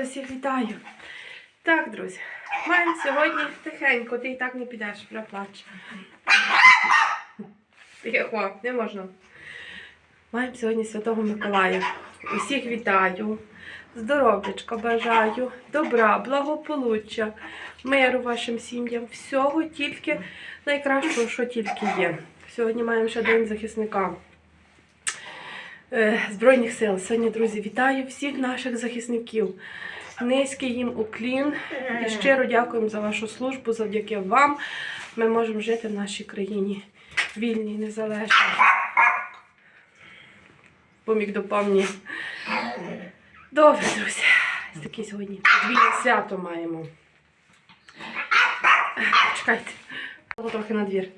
Привіт, усіх вітаю. Так, друзі, маємо сьогодні тихенько, ти і так не підеш, вже плач. Тихо, не можна. Маємо сьогодні Святого Миколая. Усіх вітаю. Здоров'ячка бажаю, добра, благополуччя, миру вашим сім'ям, всього тільки найкращого, що тільки є. Сьогодні маємо ще день захисника. Е, Збройних сил. Сьогодні, друзі, вітаю всіх наших захисників. Низький їм уклін і щиро дякуємо за вашу службу. Завдяки вам ми можемо жити в нашій країні вільній, незалежній. Поміг допомні. Добре, друзі. Таке сьогодні подвійне свято маємо. Чекайте, трохи на двір.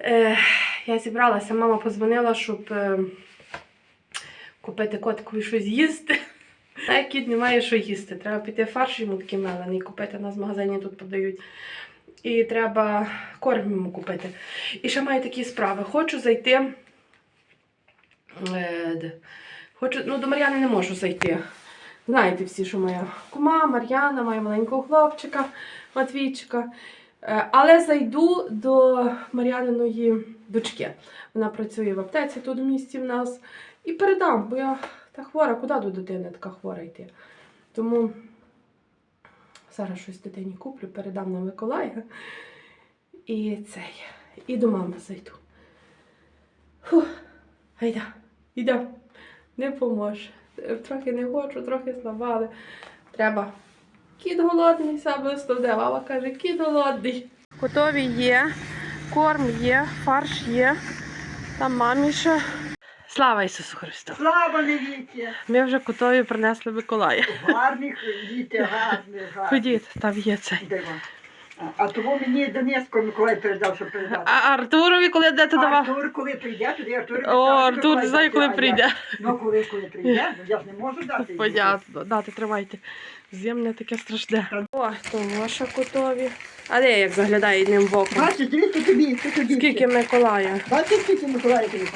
Е, я зібралася, мама позвонила, щоб. Купити котикові щось їсти. А кіт не має що їсти. Треба піти фарш йому такий мелений, купити. Нас в магазині тут подають. І треба корм йому купити. І ще маю такі справи. Хочу зайти. Е. Хочу, ну, до Мар'яни не можу зайти. Знаєте всі, що моя кума, Мар'яна, має маленького хлопчика, Матвійчика. Е, Але зайду до Мар'яниної дочки. Вона працює в аптеці тут в місті в нас. І передам, бо я та хвора, куди до дитини така хвора йти. Тому зараз щось дитині куплю, передам на Миколая. І цей. І до мами зайду. Фух, гайда, йдемо. Не поможе. Трохи не хочу, трохи слаба, але треба. Кіт голодний, себе стовде. Мама каже, кіт голодний. Готові є, корм є, фарш є. Там мамі ще. Слава Ісусу Христу! Слава навіки! Ми вже котові принесли Миколая. Гарні діти, гарні, гарні. Ходіть, там є цей. А, того мені Донецько Миколай передав, щоб передати. А Артурові, коли йдете давав? Артур, коли прийде, туди Артур. О, Артур, не знаю, коли прийде. Ну, коли, коли прийде, ну я ж не можу дати. Понятно, дати, тримайте. Земне таке страшне. О, то ваша котові. А де як заглядає одним боком? Бачиш, дивіться тобі, тобі. Скільки Миколая? Бачиш, скільки Миколай тобі?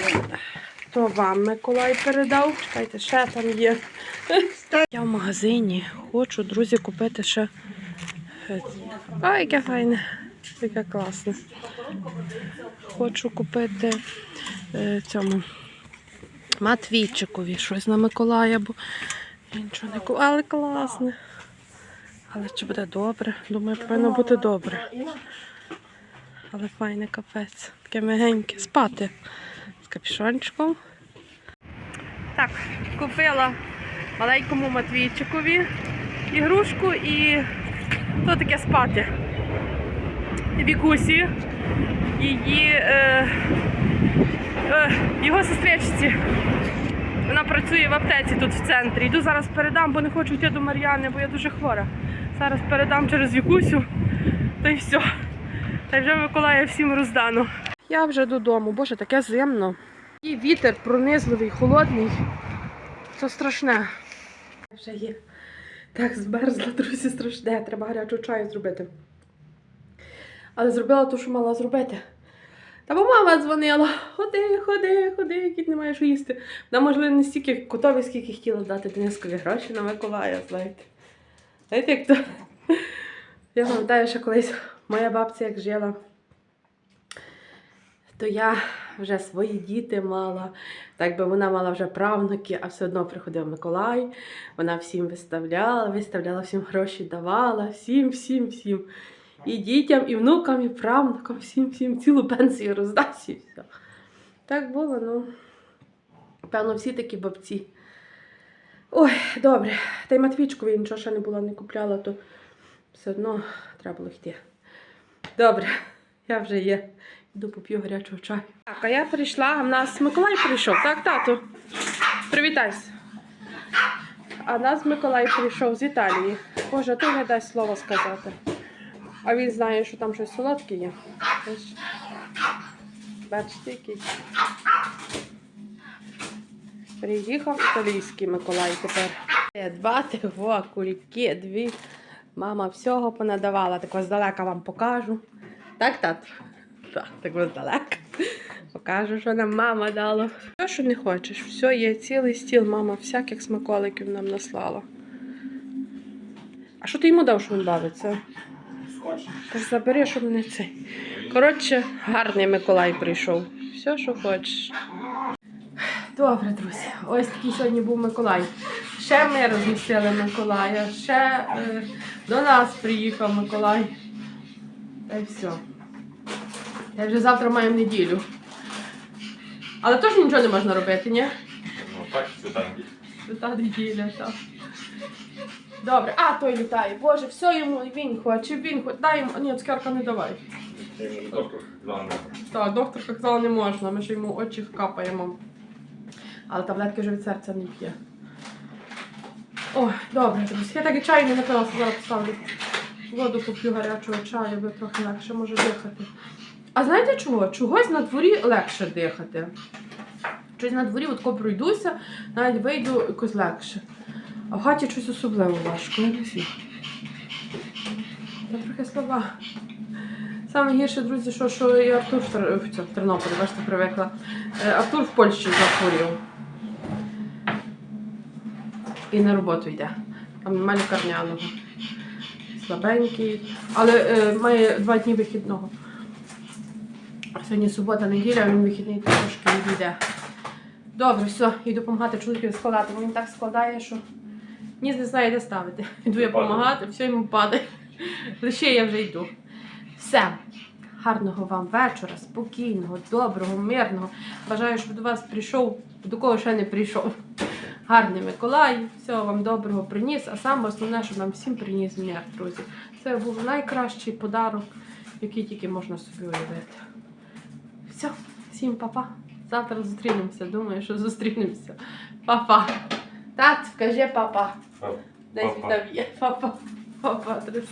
То вам Миколай передав. Чекайте, ще там є. Я в магазині хочу, друзі, купити ще. е, А, яке файне, яке класне. Хочу купити е, цьому Матвійчикові щось на Миколая, бо я нічого не купила. Але класне. Але чи буде добре? Думаю, повинно бути добре. Але файне капець. Таке мягеньке. Спати капюшончиком. Так, купила маленькому Матвійчикові ігрушку і то таке спати. Вікусі, її е, е, його сестричці. Вона працює в аптеці тут в центрі. Йду зараз передам, бо не хочу йти до Мар'яни, бо я дуже хвора. Зараз передам через Вікусю, та й все. Та вже Миколая всім роздану. Я вже додому, боже, таке зимно. І вітер пронизливий, холодний. Це страшне. Вже є. Так, змерзла, друзі, страшне. Треба гарячу чаю зробити. Але зробила те, що мала зробити. Та бо мама дзвонила. Ходи, ходи, ходи, кіт не має що їсти. Вона, можливо, не стільки котові, скільки хотіла дати Денискові гроші на Миколая, знаєте. Знаєте, як то. Я пам'ятаю, що колись моя бабця як жила то я вже свої діти мала, так би вона мала вже правнуки, а все одно приходив Миколай, вона всім виставляла, виставляла всім гроші, давала, всім, всім, всім. І дітям, і внукам, і правнукам, всім, всім цілу пенсію роздасть і все. Так було, ну. Певно, всі такі бабці. Ой, добре. Та й Матвічкові нічого ще не було, не купляла, то все одно треба було йти. Добре, я вже є. Йду поп'ю гарячого чаю. Так, а я прийшла, а в нас Миколай прийшов, так, тату? Привітайся. А нас Миколай прийшов з Італії. Боже, той не дасть слова сказати. А він знає, що там щось солодке є. Бачите, який. Приїхав італійський Миколай тепер. Е, Дбати, во, кульки, дві. Мама всього понадавала. Так ось здалека вам покажу. Так, тат? Так, так ось здалека. Покажу, що нам мама дала. Все, що не хочеш, все є цілий стіл, мама всяких смаколиків нам наслала. А що ти йому дав, що він бавиться? Та забери, щоб не цей. Коротше, гарний Миколай прийшов. Все, що хочеш. Добре, друзі. Ось такий сьогодні був Миколай. Ще ми розмістили Миколая, ще е, до нас приїхав Миколай. Та й все. Я вже завтра маємо неділю. Але теж нічого не можна робити, ні? Ну так, сюди. Та неділя, так. Добре, а той літає. Боже, все йому він хоче, він хоче. Дай йому. Ні, цукерка не давай. Доктор Іван. Так, доктор казала, не можна, ми ж йому очі капаємо. Але таблетки вже від серця не п'є. Ой, добре, друзі. Я так і чаю не напилася, зараз поставлю. Воду поп'ю гарячого чаю, аби трохи легше може дихати. А знаєте чого? Чогось на дворі легше дихати. Щось на дворі от пройдуся, навіть вийду якось легше. А в хаті щось особливо важко, я не знаю. Я трохи слаба. Саме гірше, друзі, що, що і Артур в, в, в Тернополі, бачите, привикла. Е, Артур в Польщі захворів. І на роботу йде. Там нема лікарняного. Слабенький. Але е, має два дні вихідного. Сьогодні субота, неділя, він вихідний трошки не йде. Добре, все, йду допомагати чоловікові складати, бо він так складає, що ніс не знає, де ставити. Йду я допомагати, все йому падає. Лише я вже йду. Все. Гарного вам вечора, спокійного, доброго, мирного. Бажаю, щоб до вас прийшов, до кого ще не прийшов. Гарний Миколай, всього вам доброго приніс, а саме основне, щоб нам всім приніс мир, друзі. Це був найкращий подарок, який тільки можна собі уявити. Все, всім па-па. Завтра зустрінемося. Думаю, що зустрінемося. Па-па. Тат, скажи папа. Пап. Десь Па-па. там є. Папа. Папа, друзі.